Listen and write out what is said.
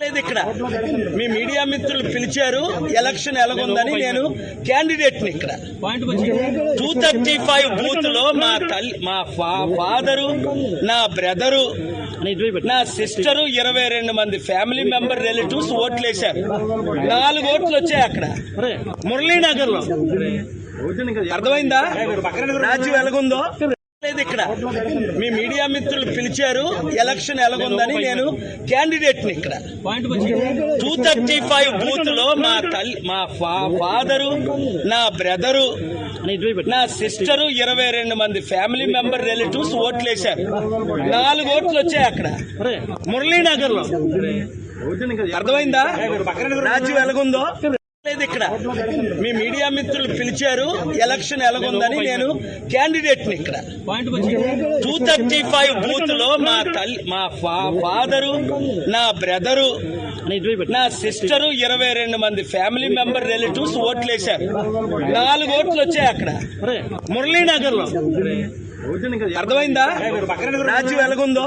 ఇక్కడ. మీ మీడియా మిత్రులు పిలిచారు ఎలక్షన్ ఎలాగుందని నేను క్యాండిడేట్ని ఇక్కడ. టూ థర్టీ ఫైవ్ బూత్లో మా తల్లి మా ఫాదరు నా బ్రదరు నా సిస్టరు ఇరవై రెండు మంది ఫ్యామిలీ మెంబర్ రిలేటివ్స్ ఓట్లు వేశారు నాలుగు ఓట్లు వచ్చాయి అక్కడ. మురళీనగర్లో అర్థమైందా? రాజ్యం ఎలాగుందో? లేదు ఇక్కడ. మీ మీడియా మిత్రులు పిలిచారు ఎలక్షన్ ఎలాగుందని నేను క్యాండిడేట్ని ఇక్కడ. టూ థర్టీ ఫైవ్ బూత్లో మా తల్లి మా ఫాదరు నా బ్రదరు నా సిస్టరు ఇరవై రెండు మంది ఫ్యామిలీ మెంబర్ రిలేటివ్స్ ఓట్లు వేశారు నాలుగు ఓట్లు వచ్చాయి అక్కడ. మురళీనగర్లో అర్థమైందా? రాజ్యం ఎలాగుందో? ఇక్కడ. మీ మీడియా మిత్రులు పిలిచారు ఎలక్షన్ ఎలాగుందని నేను క్యాండిడేట్ని ఇక్కడ. టూ థర్టీ ఫైవ్ బూత్లో మా తల్లి మా ఫాదరు నా బ్రదరు నా సిస్టరు ఇరవై రెండు మంది ఫ్యామిలీ మెంబర్ రిలేటివ్స్ ఓట్లు వేశారు నాలుగు ఓట్లు వచ్చాయి అక్కడ. మురళీనగర్లో అర్థమైందా? రాజ్యం ఎలాగుందో?